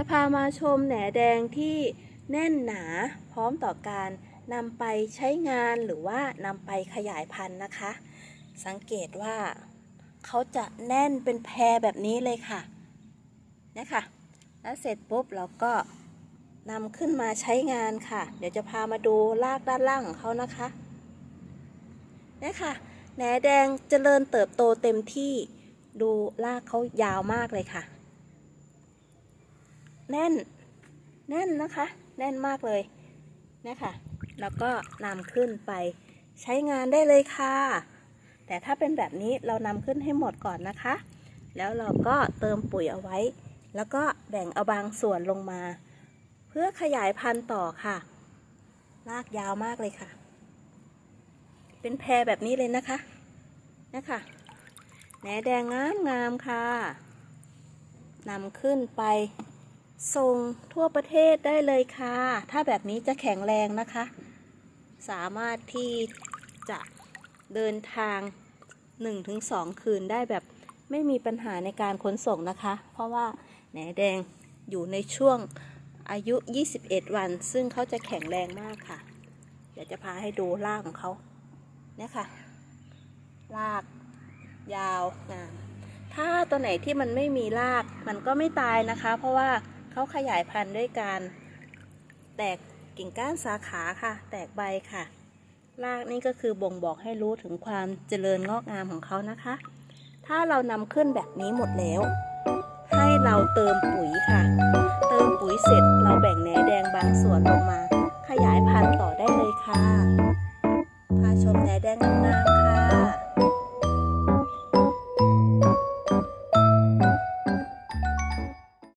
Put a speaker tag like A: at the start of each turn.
A: จะพามาชมแหนแดงที่แน่นหนาพร้อมต่อการนำไปใช้งานหรือว่านำไปขยายพันธุ์นะคะ สังเกตว่าเขาจะแน่นเป็นแพรแบบนี้เลยค่ะเนี่ยค่ะแล้วเสร็จปุ๊บเราก็นำขึ้นมาใช้งานค่ะ เดี๋ยวจะพามาดูรากด้านล่างของเขานะคะเนี่ยค่ะแหนแดงเจริญเติบโตเต็มที่ดูรากเขายาวมากเลยค่ะ แน่น แน่นนะคะ แน่นมากเลยเนี่ยค่ะแล้วก็นำขึ้นไปใช้งานได้เลยค่ะ แต่ถ้าเป็นแบบนี้เรานำขึ้นให้หมดก่อนนะคะ แล้วเราก็เติมปุ๋ยเอาไว้ แล้วก็แบ่งเอาบางส่วนลงมา เพื่อขยายพันธุ์ต่อค่ะ ลากยาวมากเลยค่ะ เป็นแพรแบบนี้เลยนะคะนะคะแหนแดงงามงามค่ะนำขึ้นไป ส่งทั่วประเทศได้เลยค่ะ ถ้าแบบนี้จะแข็งแรงนะคะ สามารถที่จะเดินทาง 1-2 คืนได้แบบไม่มีปัญหาในการขนส่งนะคะ เพราะว่าแหนแดงอยู่ในช่วงอายุ 21 วัน ซึ่งเขาจะแข็งแรงมากค่ะ เดี๋ยวจะพาให้ดูรากของเขาเนี่ยค่ะ ราก ยาวงามถ้าตัวไหนที่มันไม่มีรากมันก็ไม่ตายนะคะ เพราะว่า เขาขยายพันธุ์ด้วยการแตกกิ่งก้านสาขาค่ะ แตกใบค่ะ รากนี่ก็คือบ่งบอกให้รู้ถึงความเจริญงอกงามของเขานะคะ ถ้าเรานำขึ้นแบบนี้หมดแล้ว ให้เราเติมปุ๋ยค่ะ เติมปุ๋ยเสร็จเราแบ่งแหนแดงบางส่วนลงมา ขยายพันธุ์ต่อได้เลยค่ะพาชมแหนแดงงามๆ